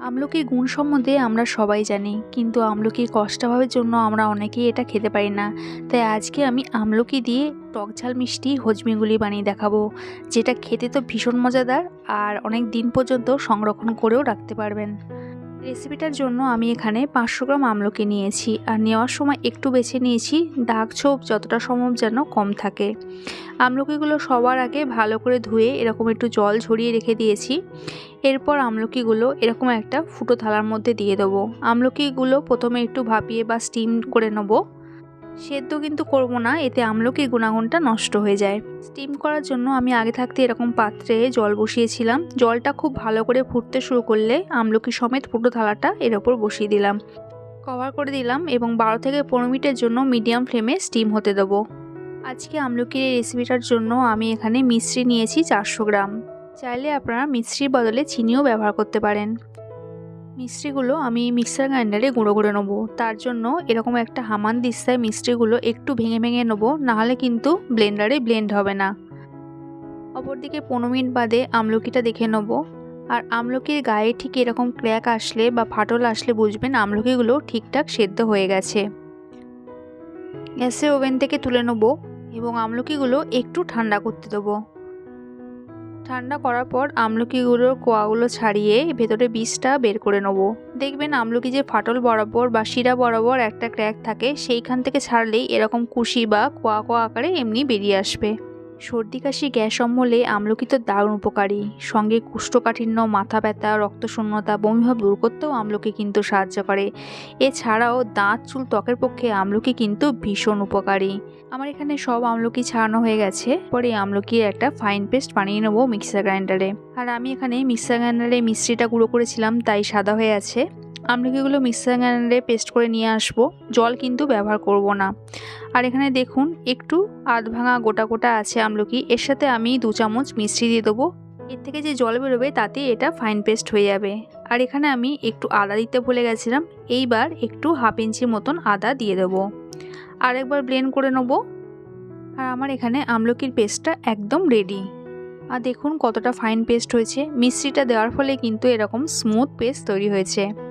আমলকির গুণ সম্বন্ধে আমরা সবাই জানি, কিন্তু আমলকির কষ্টাভাবের জন্য আমরা অনেকেই এটা খেতে পারি না। তাই আজকে আমি আমলকি দিয়ে টক ঝাল মিষ্টি হজমিগুলি বানিয়ে দেখাবো, যেটা খেতে তো ভীষণ মজাদার আর অনেক দিন পর্যন্ত সংরক্ষণ করেও রাখতে পারবেন। রেসিপিটার জন্য আমি এখানে পাঁচশো গ্রাম আমলকি নিয়েছি আর নেওয়ার সময় একটু বেছে নিয়েছি। দাগ ছোপ যতটা সম্ভব যেন কম থাকে। আমলকিগুলো সবার আগে ভালো করে ধুয়ে এরকম একটু জল ঝরিয়ে রেখে দিয়েছি। এরপর আমলকিগুলো এরকম একটা ফুটো থালার মধ্যে দিয়ে দেবো। আমলকিগুলো প্রথমে একটু ভাপিয়ে বা স্টিম করে নেব। সেদ্ধ কিন্তু করব না, এতে আমলকির গুণাগুণটা নষ্ট হয়ে যায়। স্টিম করার জন্য আমি আগে থাকতে এরকম পাত্রে জল বসিয়েছিলাম। জলটা খুব ভালো করে ফুটতে শুরু করলে আমলকি সমেত ফুটো থালাটা এর ওপর বসিয়ে দিলাম। কভার করে দিলাম এবং বারো থেকে পনেরো মিনিটের জন্য মিডিয়াম ফ্লেমে স্টিম হতে দেবো। আজকে আমলকির এই রেসিপিটার জন্য আমি এখানে মিশ্রি নিয়েছি চারশো গ্রাম। চাইলে আপনারা মিশ্রির বদলে চিনিও ব্যবহার করতে পারেন। মিষ্টিগুলো আমি মিক্সার গ্রাইন্ডারে গুঁড়ো করে নেব। তার জন্য এরকম একটা হামান দিস্তায় মিষ্টিগুলো একটু ভেঙে ভেঙে নেব, নাহলে কিন্তু ব্লেন্ডারে ব্লেন্ড হবে না। অপরদিকে পনেরো মিনিট বাদে আমলকিটা দেখে নেব। আর আমলকির গায়ে ঠিক এরকম ক্র্যাক আসলে বা ফাটল আসলে বুঝবেন আমলকিগুলো ঠিকঠাক সেদ্ধ হয়ে গেছে। গ্যাসের ওভেন থেকে তুলে নেব এবং আমলকিগুলো একটু ঠান্ডা করতে দেবো। ঠান্ডা করার পর আমলকিগুলোর কোয়াগুলো ছাড়িয়ে ভেতরে বীজটা বের করে নেব। দেখবেন আমলকি যে ফাটল বরাবর বা শিরা বরাবর একটা ক্র্যাক থাকে, সেইখান থেকে ছাড়লেই এরকম কুশি বা কোয়া কোয়া আকারে এমনি বেরিয়ে আসবে। সর্দি কাশি গ্যাস অম্বলে আমলকি তো দারুণ উপকারী। সঙ্গে কুষ্ঠকাঠিন্য, মাথা ব্যথা, রক্তশূন্যতা, বমিভাব দূর করতেও আমলকি কিন্তু সাহায্য করে। এছাড়াও দাঁত, চুল ত্বকের পক্ষে আমলকি কিন্তু ভীষণ উপকারী। আমার এখানে সব আমলকি ছাড়ানো হয়ে গেছে। পরে আমলকির একটা ফাইন পেস্ট বানিয়ে নেব মিক্সার গ্রাইন্ডারে। আর আমি এখানে মিক্সার গ্রাইন্ডারে মিষ্টিটা গুঁড়ো করেছিলাম, তাই সাদা হয়ে আছে। আমলকিগুলো মিক্সার গ্রাইন্ডারে পেস্ট করে নিয়ে আসব। জল কিন্তু ব্যবহার করব না। আর এখানে দেখুন, একটু আধ ভাঙা গোটা গোটা আছে আমলকি। এর সাথে আমি দু চামচ মিষ্টি দিয়ে দেবো। এর থেকে যে জল বেরোবে, তাতে এটা ফাইন পেস্ট হয়ে যাবে। আর এখানে আমি একটু আদা দিতে ভুলে গেছিলাম। এইবার একটু হাফ ইঞ্চির মতন আদা দিয়ে দেবো। আরেকবার ব্লেন্ড করে নেব। আর আমার এখানে আমলকির পেস্টটা একদম রেডি আর দেখুন কতটা ফাইন পেস্ট হয়েছে। মিষ্টিটা দেওয়ার ফলে কিন্তু এরকম স্মুথ পেস্ট তৈরি হয়েছে।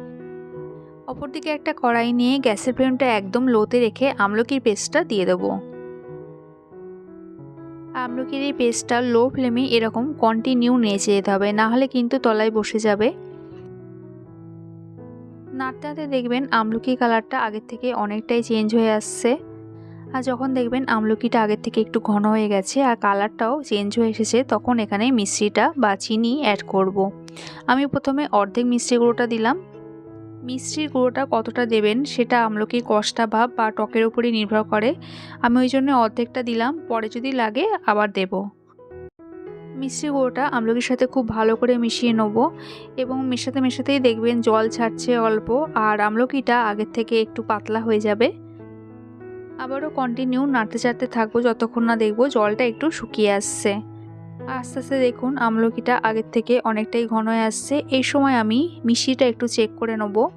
অপরদিকে একটা কড়াই নিয়ে গ্যাসের ফ্লেমটা একদম লোতে রেখে আমলকির পেস্টটা দিয়ে দেবো। আমলকির এই পেস্টটা লো ফ্লেমে এরকম কন্টিনিউ নেচে যেতে হবে নাহলে কিন্তু তলায় বসে যাবে। নাড়তে নাড়তে দেখবেন আমলকি কালারটা আগের থেকে অনেকটাই চেঞ্জ হয়ে আসছে। আর যখন দেখবেন আমলকিটা আগের থেকে একটু ঘন হয়ে গেছে আর কালারটাও চেঞ্জ হয়ে এসেছে, তখন এখানে মিষ্টিটা বা চিনি অ্যাড করব। আমি প্রথমে অর্ধেক মিষ্টি গুঁড়োটা দিলাম। মিষ্টির গুঁড়োটা কতটা দেবেন সেটা আমলকি কষ্টা ভাব বা টকের উপরই নির্ভর করে। আমি ওই জন্য অর্ধেকটা দিলাম, পরে যদি লাগে আবার দেব। মিষ্টি গুঁড়োটা আমলকির সাথে খুব ভালো করে মিশিয়ে নেব এবং মেশাতে মেশাতেই দেখবেন জল ছাড়ছে অল্প আর আমলকিটা আগের থেকে একটু পাতলা হয়ে যাবে। আবারও কন্টিনিউ নাড়তে চাড়তে থাকব, যতক্ষণ না দেখব জলটা একটু শুকিয়ে আসছে। আস্তে আস্তে দেখুন, আমলকিটা আগের থেকে অনেকটাই ঘন হয়ে আসছে। এই সময় আমি মিষ্টিটা একটু চেক করে নেব।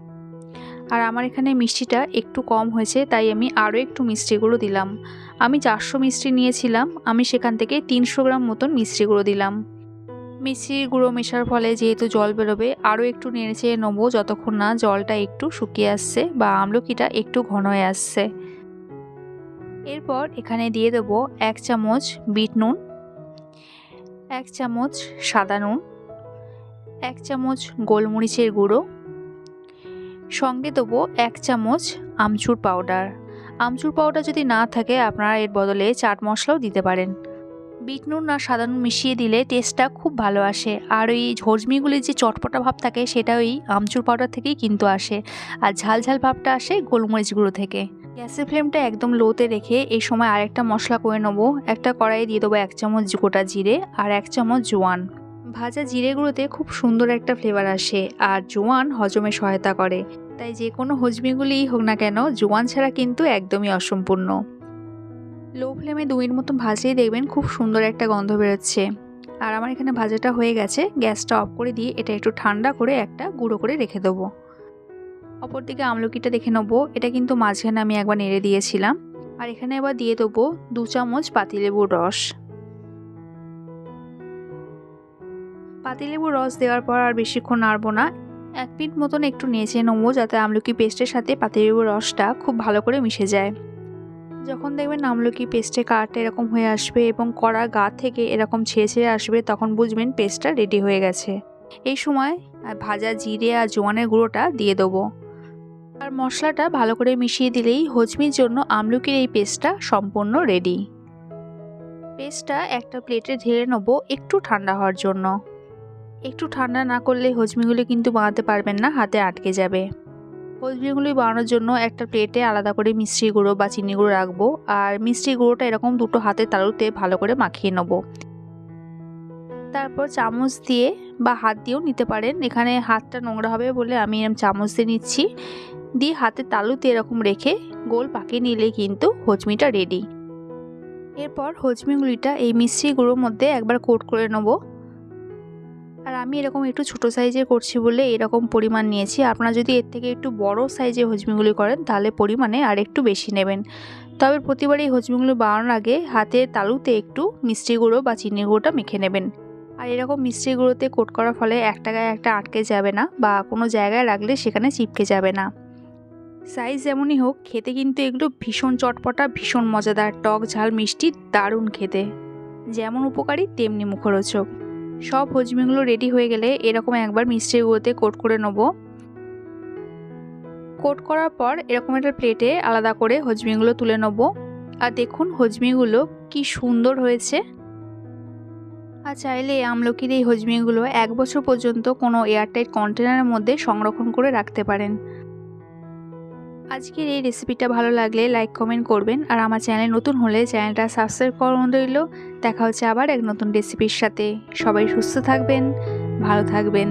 আর আমার এখানে মিষ্টিটা একটু কম হয়েছে, তাই আমি আরও একটু মিষ্টি গুঁড়ো দিলাম। আমি চারশো মিষ্টি নিয়েছিলাম, আমি সেখান থেকে তিনশো গ্রাম মতন মিষ্টি গুঁড়ো দিলাম। মিষ্টির গুঁড়ো মেশার ফলে যেহেতু জল বেরোবে, আরও একটু নেড়ে চেড়ে নেব, যতক্ষণ না জলটা একটু শুকিয়ে আসছে বা আমলকিটা একটু ঘন হয়ে আসছে। এরপর এখানে দিয়ে দেবো এক চামচ বিট নুন। এক চামচ সাদা নুন, এক চামচ গোলমরিচের গুঁড়ো, সঙ্গে দেবো এক চামচ আমচুর পাউডার। আমচুর পাউডার যদি না থাকে, আপনারা এর বদলে চাট মশলাও দিতে পারেন। বিট নুন আর সাদা নুন মিশিয়ে দিলে টেস্টটা খুব ভালো আসে। আর ওই ঝরঝমিগুলির যে চটপটা ভাব থাকে, সেটা ওই আমচুর পাউডার থেকেই কিন্তু আসে। আর ঝাল ঝাল ভাবটা আসে গোলমরিচ গুঁড়ো থেকে। গ্যাসের ফ্লেমটা একদম লোতে রেখে এই সময় আরেকটা মশলা করে নেব। একটা কড়াইয়ে দিয়ে দেবো এক চামচ গোটা জিরে আর এক চামচ জোয়ান। ভাজা জিরে গুঁড়োতে খুব সুন্দর একটা ফ্লেভার আসে আর জোয়ান হজমে সহায়তা করে। তাই যে কোনো হজমিগুলিই হোক না কেন, জোয়ান ছাড়া কিন্তু একদমই অসম্পূর্ণ। লো ফ্লেমে দু মিনিট মতন ভাজলেই দেখবেন খুব সুন্দর একটা গন্ধ বেরোচ্ছে। আর আমার এখানে ভাজাটা হয়ে গেছে, গ্যাসটা অফ করে দিয়ে এটা একটু ঠান্ডা করে একটা গুঁড়ো করে রেখে দেবো। অপরদিকে আমলকিটা দেখে নেব। এটা কিন্তু মাঝখানে আমি একবার নেড়ে দিয়েছিলাম। আর এখানে এবার দিয়ে দেবো দু চামচ পাতিলেবুর রস। পাতিলেবুর রস দেওয়ার পর আর বেশিক্ষণ নাড়বো না। এক মিনিট মতন একটু নেচে নেব যাতে আমলকি পেস্টের সাথে পাতিলেবুর রসটা খুব ভালো করে মিশে যায়। যখন দেখবেন আমলকি পেস্টে কালারটা এরকম হয়ে আসবে এবং কড়া গা থেকে এরকম ছেড়ে ছেড়ে আসবে, তখন বুঝবেন পেস্টটা রেডি হয়ে গেছে। এই সময় ভাজা জিরে আর জোয়ানের গুঁড়োটা দিয়ে দেবো। আর মশলাটা ভালো করে মিশিয়ে দিলেই হজমির জন্য আমলকির এই পেস্টটা সম্পূর্ণ রেডি পেস্টটা একটা প্লেটে ঢেলে নেব একটু ঠান্ডা হওয়ার জন্য। একটু ঠান্ডা না করলে হজমিগুলি কিন্তু বানাতে পারবেন না, হাতে আটকে যাবে। হজমিগুলি বানানোর জন্য একটা প্লেটে আলাদা করে মিষ্টি গুঁড়ো বা চিনি গুঁড়ো রাখব আর মিষ্টি গুঁড়োটা এরকম দুটো হাতে তালুতে ভালো করে মাখিয়ে নেব। তারপর চামচ দিয়ে বা হাত দিয়েও নিতে পারেন। এখানে হাতটা নোংরা হবে বলে আমি এরকম চামচ দিয়ে নিচ্ছি। দিয়ে হাতে তালুতে এরকম রেখে গোল পাকিয়ে নিলে কিন্তু হজমিটা রেডি এরপর হজমিগুলিটা এই মিষ্টি গুঁড়োর মধ্যে একবার কোট করে নেব। আর আমি এরকম একটু ছোট সাইজে করছি বলে এরকম পরিমাণ নিয়েছি। আপনারা যদি এর থেকে একটু বড় সাইজের হজমিগুলি করেন, তাহলে পরিমাণে আর একটু বেশি নেবেন। তবে প্রতিবার এই হজমিগুলো বানানোর আগে হাতে তালুতে একটু মিষ্টি গুঁড়ো বা চিনি গুঁড়োটা মেখে নেবেন। আর এরকম মিষ্টি গুঁড়োতে কোট করার ফলে একটা গায়ে একটা আটকে যাবে না বা কোনো জায়গায় রাখলে সেখানে চিপকে যাবে না। সাইজ যেমনই হোক, খেতে কিন্তু এগুলো ভীষণ চটপটা, ভীষণ মজাদার। টক ঝাল, মিষ্টি, দারুণ খেতে। যেমন উপকারী, তেমনি মুখরোচক। সব হজমিগুলো রেডি হয়ে গেলে এরকম একবার মিষ্টি গুঁড়োতে কোট করে নেব। কোট করার পর এরকম একটা প্লেটে আলাদা করে হজমিগুলো তুলে নেব। আর দেখুন হজমিগুলো কি সুন্দর হয়েছে। আর চাইলে আমলকির এই হজমিগুলো এক বছর পর্যন্ত কোনো এয়ারটাইট কন্টেনারের মধ্যে সংরক্ষণ করে রাখতে পারেন। আজকের এই রেসিপিটা ভালো লাগলে লাইক কমেন্ট করবেন আর আমার চ্যানেল নতুন হলে চ্যানেলটা সাবস্ক্রাইব করুন রইল। দেখা হচ্ছে আবার এক নতুন রেসিপির সাথে। সবাই সুস্থ থাকবেন, ভালো থাকবেন।